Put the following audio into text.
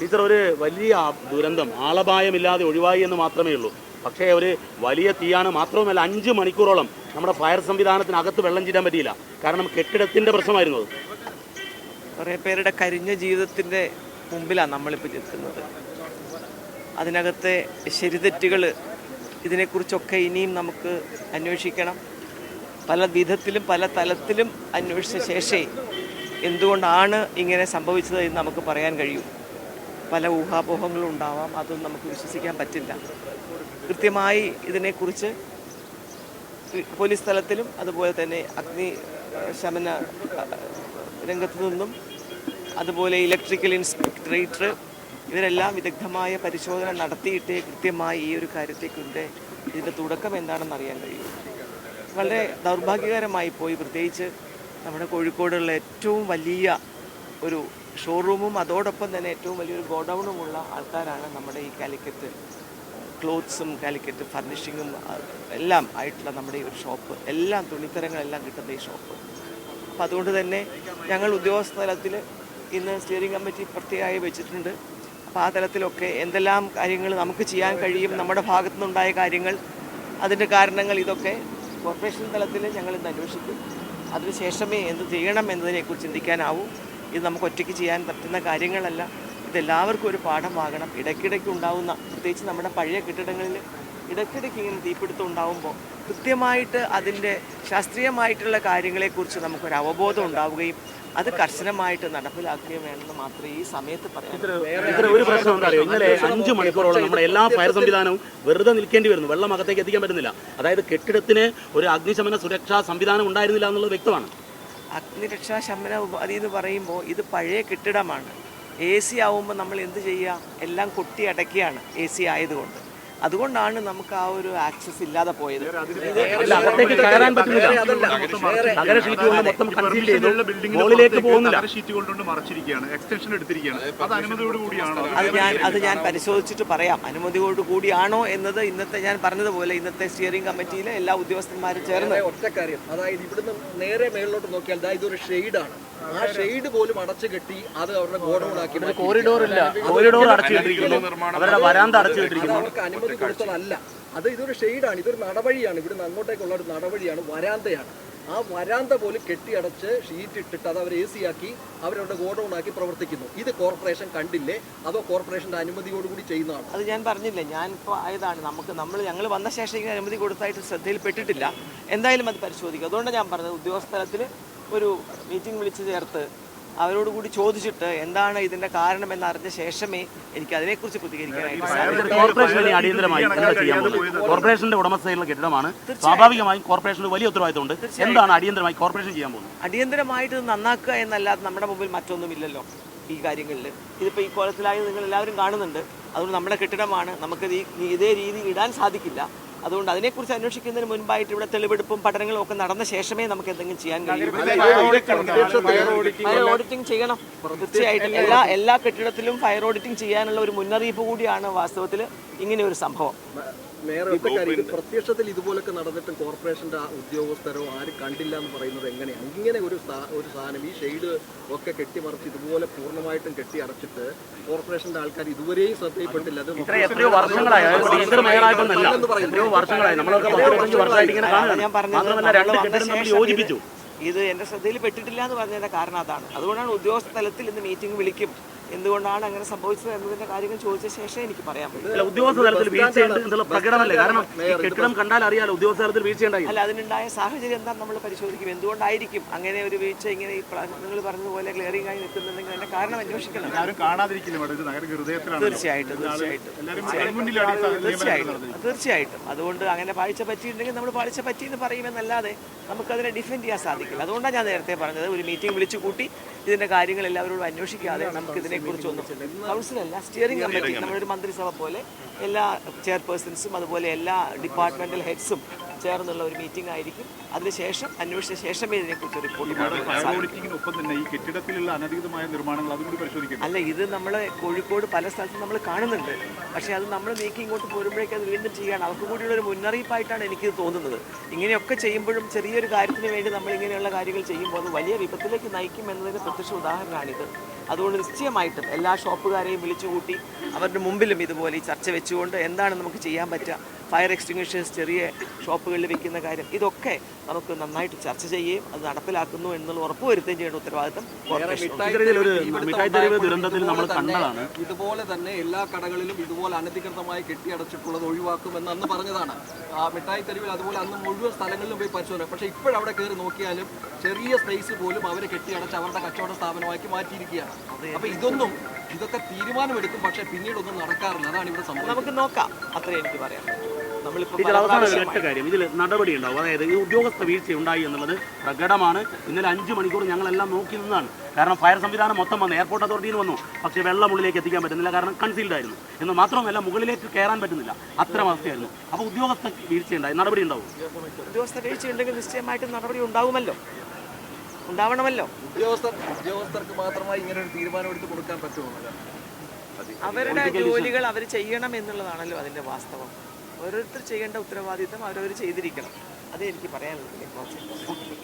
Teacher ഒരു വലിയ ദുരന്തം. ആളപായമില്ലാതെ ഒഴിവായി എന്ന് മാത്രമേ ഉള്ളൂ. പക്ഷേ ഒരു വലിയ തീയാണ് മാത്രവുമല്ല അഞ്ച് മണിക്കൂറോളം നമ്മുടെ ഫയർ സംവിധാനത്തിനകത്ത് വെള്ളം ചീരാൻ പറ്റിയില്ല. കാരണം കെട്ടിടത്തിന്റെ പ്രശ്നമായിരുന്നു അത്. കുറേ പേരുടെ കരിഞ്ഞ ജീവിതത്തിന്റെ മുമ്പിലാണ് നമ്മളിപ്പോൾ നിൽക്കുന്നത് അതിനകത്തെ ശരിതെറ്റുകൾ ഇതിനെക്കുറിച്ചൊക്കെ ഇനിയും നമുക്ക് അന്വേഷിക്കണം. പല വിധത്തിലും പല തലത്തിലും അന്വേഷിച്ച ശേഷേ എന്തുകൊണ്ടാണ് ഇങ്ങനെ സംഭവിച്ചത് എന്ന് നമുക്ക് പറയാൻ കഴിയൂ. പല ഊഹാപോഹങ്ങളും ഉണ്ടാവാം അതൊന്നും നമുക്ക് വിശ്വസിക്കാൻ പറ്റില്ല. കൃത്യമായി ഇതിനെക്കുറിച്ച് പോലീസ് തലത്തിലും അതുപോലെ തന്നെ അഗ്നി ശമന രംഗത്തു നിന്നും അതുപോലെ ഇലക്ട്രിക്കൽ ഇൻസ്പെക്ടറേറ്റ് ഇവരെല്ലാം വിദഗ്ധമായ പരിശോധന നടത്തിയിട്ടേ കൃത്യമായി ഈ ഒരു കാര്യത്തെക്കുണ്ട്. ഇതിന്റെ തുടക്കം എന്താണെന്ന് അറിയാൻ കഴിയും. വളരെ ദൗർഭാഗ്യകരമായി പോയി. പ്രത്യേകിച്ച് നമ്മുടെ കോഴിക്കോടുള്ള ഏറ്റവും വലിയ ഒരു ഷോറൂമും അതോടൊപ്പം തന്നെ ഏറ്റവും വലിയൊരു ഗോഡൗണുമുള്ള ആൾക്കാരാണ് നമ്മുടെ ഈ കാലിക്കറ്റ് ക്ലോത്ത്സും കാലിക്കറ്റ് ഫർണിഷിങ്ങും എല്ലാം ആയിട്ടുള്ള നമ്മുടെ ഈ ഒരു ഷോപ്പ് എല്ലാം തുണിത്തരങ്ങളെല്ലാം കിട്ടുന്ന ഈ ഷോപ്പ് അപ്പം അതുകൊണ്ട് തന്നെ ഞങ്ങൾ ഉദ്യോഗസ്ഥ തലത്തിൽ ഇന്ന് സ്റ്റിയറിംഗ് കമ്മിറ്റി പ്രത്യേകമായി വെച്ചിട്ടുണ്ട്. അപ്പോൾ ആ തലത്തിലൊക്കെ എന്തെല്ലാം കാര്യങ്ങൾ നമുക്ക് ചെയ്യാൻ കഴിയും നമ്മുടെ ഭാഗത്തു നിന്നുണ്ടായ കാര്യങ്ങൾ അതിന്റെ കാരണങ്ങൾ ഇതൊക്കെ കോർപ്പറേഷൻ തലത്തിൽ ഞങ്ങൾ ഇന്ന് അന്വേഷിക്കും. അതിനുശേഷമേ എന്ത് ചെയ്യണം എന്നതിനെക്കുറിച്ച് ചിന്തിക്കാനാവൂ. ഇത് നമുക്ക് ഒറ്റയ്ക്ക് ചെയ്യാൻ പറ്റുന്ന കാര്യങ്ങളല്ല. ഇതെല്ലാവർക്കും ഒരു പാഠമാകണം. ഇടയ്ക്കിടയ്ക്ക് ഉണ്ടാവുന്ന പ്രത്യേകിച്ച് നമ്മുടെ പഴയ കെട്ടിടങ്ങളിൽ ഇടയ്ക്കിടയ്ക്ക് ഇങ്ങനെ തീപിടുത്തം ഉണ്ടാവുമ്പോൾ കൃത്യമായിട്ട് അതിന്റെ ശാസ്ത്രീയമായിട്ടുള്ള കാര്യങ്ങളെക്കുറിച്ച് നമുക്കൊരു അവബോധം ഉണ്ടാവുകയും അത് കർശനമായിട്ട് നടപ്പിലാക്കുകയും വേണമെന്ന് മാത്രമേ ഈ സമയത്ത് പറയാം ഒരു പ്രശ്നം എന്താ ഇന്നലെ അഞ്ച് മണിക്കൂറോളം നമ്മുടെ എല്ലാ ഫയർ സംവിധാനവും വെറുതെ നിൽക്കേണ്ടി വരുന്നു. വെള്ളം അകത്തേക്ക് എത്തിക്കാൻ പറ്റുന്നില്ല. അതായത് കെട്ടിടത്തിന് ഒരു അഗ്നിശമന സുരക്ഷാ സംവിധാനം ഉണ്ടായിരുന്നില്ല എന്നുള്ളത് വ്യക്തമാണ്. അഗ്നിരക്ഷാ ശമന ഉപാധി എന്ന് പറയുമ്പോൾ ഇത് പഴയ കെട്ടിടമാണ്. എ സി ആവുമ്പോൾ നമ്മൾ എന്ത് ചെയ്യുക എല്ലാം കൊട്ടി അടയ്ക്കുകയാണ് എ സി ആയതുകൊണ്ട്. അതുകൊണ്ടാണ് നമുക്ക് ആ ഒരു ആക്സസ് ഇല്ലാതെ പോയത്. അകത്തേക്ക് കയറാൻ പറ്റുന്നില്ല തകര ഷീറ്റ് കൊണ്ട് മൊത്തം കൺസീൽ ചെയ്തു. മുകളിലേക്ക് പോകുന്നില്ല. ഷീറ്റ് കൊണ്ടുകൊണ്ട് മറച്ചിരിക്കുകയാണ്. എക്സ്റ്റൻഷൻ എടുത്തിരിക്കുകയാണ്. അത് അനുമതിയോട് കൂടിയാണ്? അത്. ഞാൻ അത് ഞാൻ പരിശോധിച്ചിട്ട് പറയാം. അനുമതിയോട് കൂടിയാണോ എന്നത് ഇന്നത്തെ ഞാൻ പറഞ്ഞതുപോലെ ഇന്നത്തെ സ്റ്റിയറിംഗ് കമ്മിറ്റിയിലെ എല്ലാ ഉദ്യോഗസ്ഥന്മാരും ചേർന്ന് ഒറ്റ കാര്യം. അതായത് ഇവിടുന്ന് നേരെ മേളിലോട്ട് നോക്കിയാൽ ദാ ഇതൊരു ഷെയ്ഡാണ് ആ ഷെയ്ഡ് പോലും അടച്ചു കെട്ടി അത് അവരുടെ ഗോഡൗൺ ആക്കി കോറിഡോർ ഇല്ല. കോറിഡോർ അടച്ചിട്ടിരിക്കുന്നു. അവരുടെ വരാന്ത അടച്ചിട്ടിരിക്കുന്നു. അവർക്ക് അനുമതി കൊടുത്തതല്ല. അത് ഇതൊരു ഷെയ്ഡാണ്. ഇതൊരു നടവഴിയാണ്. ഇവിടുന്ന് അങ്ങോട്ടേക്കുള്ള ഒരു നടവഴിയാണ്. വരാന്തയാണ്. ആ വരാന്ത പോലും കെട്ടിയടച്ച് ഷീറ്റ് ഇട്ടിട്ട് അത് അവർ എ സി ആക്കി അവരവരുടെ ഗോഡൌൺ ആക്കി പ്രവർത്തിക്കുന്നു. ഇത് കോർപ്പറേഷൻ കണ്ടില്ലേ? അതോ കോർപ്പറേഷന്റെ അനുമതിയോടുകൂടി ചെയ്യുന്നതാണ്? അത് ഞാൻ പറഞ്ഞില്ലേ ഞാൻ ഇപ്പോൾ ആയതാണ്. നമുക്ക് നമ്മൾ ഞങ്ങൾ വന്ന ശേഷം ഇങ്ങനെ അനുമതി കൊടുത്തായിട്ട് ശ്രദ്ധയിൽപ്പെട്ടിട്ടില്ല. എന്തായാലും അത് പരിശോധിക്കും. അതുകൊണ്ട് ഞാൻ പറഞ്ഞത് ഉദ്യോഗസ്ഥ തലത്തിൽ ഒരു മീറ്റിംഗ് വിളിച്ചു ചേർത്ത് അവരോട് കൂടി ചോദിച്ചിട്ട് എന്താണ് ഇതിന്റെ കാരണം എന്ന് അറിഞ്ഞ ശേഷമേ എനിക്ക് അതിനെക്കുറിച്ച് പ്രതികരിക്കാനായിട്ട് അടിയന്തരമായി എന്താ ചെയ്യാൻ പോകുന്നത്. കോർപ്പറേഷന്റെ ഉടമസ്ഥയിലുള്ള കെട്ടിടമാണ്. സ്വാഭാവികമായും കോർപ്പറേഷന് വലിയ ഉത്തരവാദിത്തമുണ്ട്. എന്താണ് അടിയന്തരമായി കോർപ്പറേഷൻ ചെയ്യാൻ പോകുന്നത്? അടിയന്തരമായിട്ട് നന്നാക്കുക എന്നല്ലാതെ നമ്മുടെ മുമ്പിൽ മറ്റൊന്നുമില്ലല്ലോ ഈ കാര്യങ്ങളിൽ. ഇതിപ്പോ ഈ കോലത്തിലായി നിങ്ങൾ എല്ലാവരും കാണുന്നുണ്ട്. അതുകൊണ്ട് നമ്മുടെ കെട്ടിടമാണ് നമുക്ക് ഈ ഇതേ രീതി ഇടാൻ സാധിക്കില്ല. അതുകൊണ്ട് അതിനെക്കുറിച്ച് അന്വേഷിക്കുന്നതിന് മുൻപായിട്ട് ഇവിടെ തെളിവെടുപ്പും പഠനങ്ങളും ഒക്കെ നടന്ന ശേഷമേ നമുക്ക് എന്തെങ്കിലും ചെയ്യാൻ കഴിയൂ. ഫയർ ഓഡിറ്റിംഗ് ചെയ്യണം. തീർച്ചയായിട്ടും. എല്ലാ എല്ലാ കെട്ടിടത്തിലും ഫയർ ഓഡിറ്റിംഗ് ചെയ്യാനുള്ള ഒരു മുന്നറിയിപ്പ് കൂടിയാണ് വാസ്തവത്തിൽ ഇങ്ങനെ ഒരു സംഭവം. മേയർ ഒറ്റ കാര്യം ഇത് പ്രത്യക്ഷത്തിൽ ഇതുപോലൊക്കെ നടന്നിട്ടും കോർപ്പറേഷന്റെ ആ ഉദ്യോഗസ്ഥരോ ആരും കണ്ടില്ല എന്ന് പറയുന്നത് എങ്ങനെയാണ്? ഇങ്ങനെ ഒരു ഒരു സാധനം ഈ ഷെയ്ഡ് ഒക്കെ കെട്ടിമറിച്ച് ഇതുപോലെ പൂർണമായിട്ടും കെട്ടി അടച്ചിട്ട് കോർപ്പറേഷന്റെ ആൾക്കാർ ഇതുവരെയും ശ്രദ്ധയിൽപ്പെട്ടില്ല. അത് ഇത് എന്റെ ശ്രദ്ധയിൽ പെട്ടിട്ടില്ല എന്ന് പറഞ്ഞതിന്റെ കാരണം അതാണ്. അതുകൊണ്ടാണ് ഉദ്യോഗസ്ഥ തലത്തിൽ ഇന്ന് മീറ്റിംഗ് വിളിക്കും. എന്തുകൊണ്ടാണ് അങ്ങനെ സംഭവിച്ചത് എന്നതിന്റെ കാര്യങ്ങൾ ചോദിച്ച ശേഷം എനിക്ക് പറയാൻ പറ്റും. അല്ല ഉദ്യോഗസ്ഥ തലത്തിൽ വീഴ്ചയുണ്ട് കാരണം കെട്ടിടം കണ്ടാൽ അറിയാലോ ഉദ്യോഗസ്ഥ തലത്തിൽ വീഴ്ചയുണ്ടായി. അല്ല അതിനുണ്ടായ സാഹചര്യം എന്താ നമ്മൾ പരിശോധിക്കും. എന്തുകൊണ്ടായിരിക്കും അങ്ങനെ ഒരു വീഴ്ച ഇങ്ങനെ ഈ നിങ്ങൾ പറഞ്ഞതുപോലെ ക്ലിയറിംഗ് ആയി നിൽക്കുന്നുണ്ടെങ്കിൽ അതിന്റെ കാരണം അന്വേഷിക്കണം. ആരും കാണാതിരിക്കില്ല മേഡം? ഇത് നഗര തീർച്ചയായിട്ടും തീർച്ചയായിട്ടും. തീർച്ചയായിട്ടും. തീർച്ചയായിട്ടും അതുകൊണ്ട് അങ്ങനെ പാഴ്ച പറ്റിയിട്ടുണ്ടെങ്കിൽ നമ്മൾ പാഴ്ച പറ്റി എന്ന് പറയുമെന്നല്ലാതെ നമുക്കതിനെ ഡിഫെൻഡ് ചെയ്യാൻ സാധിക്കില്ല. അതുകൊണ്ടാണ് ഞാൻ നേരത്തെ പറഞ്ഞത് ഒരു മീറ്റിംഗ് വിളിച്ചു കൂട്ടി ഇതിന്റെ കാര്യങ്ങൾ എല്ലാവരോടും അന്വേഷിക്കാതെ നമുക്ക് ഇതിനെക്കുറിച്ചൊന്നും കൗൺസിലല്ല സ്റ്റിയറിംഗ് കമ്മിറ്റി ഒരു മന്ത്രിസഭ പോലെ എല്ലാ ചെയർപേഴ്സൺസും അതുപോലെ എല്ലാ ഡിപ്പാർട്ട്മെന്റൽ ഹെഡ്സും ചേർന്നുള്ള ഒരു മീറ്റിംഗ് ആയിരിക്കും. അതിനുശേഷം അന്വേഷിച്ച ശേഷമേ ഇതിനെക്കുറിച്ച് റിപ്പോർട്ട് തന്നെ ഈ കെട്ടിടത്തിലുള്ള അനധികൃതമായ നിർമ്മാണങ്ങൾ അല്ല ഇത് നമ്മൾ കോഴിക്കോട് പല സ്ഥലത്തും നമ്മൾ കാണുന്നുണ്ട്. പക്ഷേ അത് നമ്മൾ നീക്കി ഇങ്ങോട്ട് പോരുമ്പോഴേക്കും അത് വീണ്ടും ചെയ്യാണ്. അവർക്ക് കൂടിയുള്ള ഒരു മുന്നറിയിപ്പായിട്ടാണ് എനിക്ക് തോന്നുന്നത്. ഇങ്ങനെയൊക്കെ ചെയ്യുമ്പോഴും ചെറിയൊരു കാര്യത്തിന് വേണ്ടി നമ്മൾ ഇങ്ങനെയുള്ള കാര്യങ്ങൾ ചെയ്യുമ്പോൾ അത് വലിയ വിപത്തിലേക്ക് നയിക്കും എന്നതിന് പ്രത്യക്ഷ ഉദാഹരണമാണിത് അതുകൊണ്ട് നിശ്ചയമായിട്ടും എല്ലാ ഷോപ്പുകാരെയും വിളിച്ചുകൂട്ടി അവരുടെ മുമ്പിലും ഇതുപോലെ ഈ ചർച്ച വെച്ചുകൊണ്ട് എന്താണ് നമുക്ക് ചെയ്യാൻ പറ്റുക ഫയർ എക്സ്റ്റിങ്വിഷേഴ്സ് ചെറിയ ഷോപ്പുകളിൽ വെക്കുന്ന കാര്യം ഇതൊക്കെ നമുക്ക് നന്നായിട്ട് ചർച്ച ചെയ്യുകയും അത് നടപ്പിലാക്കുന്നു എന്നുള്ള ഉറപ്പുവരുത്തുകയും ചെയ്യേണ്ട ഉത്തരവാദിത്തം കോർപ്പറേഷൻ മിഠായി തെരുവ് ദുരന്തത്തിൽ നമ്മൾ കണ്ടതാണ്. ഇതുപോലെ തന്നെ എല്ലാ കടകളിലും ഇതുപോലെ അനധികൃതമായി കെട്ടിയടച്ചിട്ടുള്ളത് ഒഴിവാക്കുമെന്ന് അന്ന് പറഞ്ഞതാണ്. ആ മിഠായി തെരുവിൽ അതുപോലെ അന്ന് മുഴുവൻ സ്ഥലങ്ങളിലും പോയി പരിശോധന. പക്ഷേ ഇപ്പോഴവിടെ കയറി നോക്കിയാലും ചെറിയ സ്പേസ് പോലും അവർ കെട്ടിയടച്ച് അവരുടെ കച്ചവട സ്ഥാപനമാക്കി മാറ്റിയിരിക്കുകയാണ്. അപ്പൊ ഇതൊന്നും ഇതൊക്കെ തീരുമാനമെടുക്കും പക്ഷേ പിന്നീട് ഒന്നും നടക്കാറില്ല. അതാണ് ഇവിടെ സംഭവം നമുക്ക് നോക്കാം. അത്രേ എനിക്ക് പറയാം നമ്മളിപ്പോൾ ഇതിൽ അവസാന ഒരു ഒറ്റ കാര്യം. ഇതിൽ നടപടി ഉണ്ടാവും. അതായത് ഈ ഉദ്യോഗസ്ഥ വീഴ്ച ഉണ്ടായി എന്നുള്ളത് പ്രകടമാണ്. ഇന്നലെ അഞ്ച് മണിക്കൂർ ഞങ്ങളെല്ലാം നോക്കി നിന്നാണ്. കാരണം ഫയർ സംവിധാനം മൊത്തം വന്നു. എയർപോർട്ട് അതോറിറ്റിയിൽ വന്നു. പക്ഷേ വെള്ളം ഉള്ളിലേക്ക് എത്തിക്കാൻ പറ്റുന്നില്ല. കാരണം കൺസീൽഡ് ആയിരുന്നു. എന്ന് മാത്രമല്ല മുകളിലേക്ക് കയറാൻ പറ്റുന്നില്ല. അത്തരം അവസ്ഥയായിരുന്നു. അപ്പോൾ ഉദ്യോഗസ്ഥ വീഴ്ച ഉണ്ടായി. നടപടി ഉണ്ടാവും. ഉദ്യോഗസ്ഥ വീഴ്ച ഉണ്ടെങ്കിൽ നിശ്ചയമായിട്ടും നടപടി ഉണ്ടാവുമല്ലോ. ഉണ്ടാവണമല്ലോ. ഉദ്യോഗസ്ഥർ ഉദ്യോഗസ്ഥർക്ക് മാത്രമായി ഇങ്ങനെ ഒരു തീരുമാനം എടുത്ത് കൊടുക്കാൻ പറ്റുമോ? അവരുടെ ജോലികൾ അവർ ചെയ്യണം എന്നുള്ളതാണല്ലോ അതിന്റെ വാസ്തവം. ഓരോരുത്തർ ചെയ്യേണ്ട ഉത്തരവാദിത്തം അവരവർ ചെയ്തിരിക്കണം. അതേ എനിക്ക് പറയാനുള്ളൂ.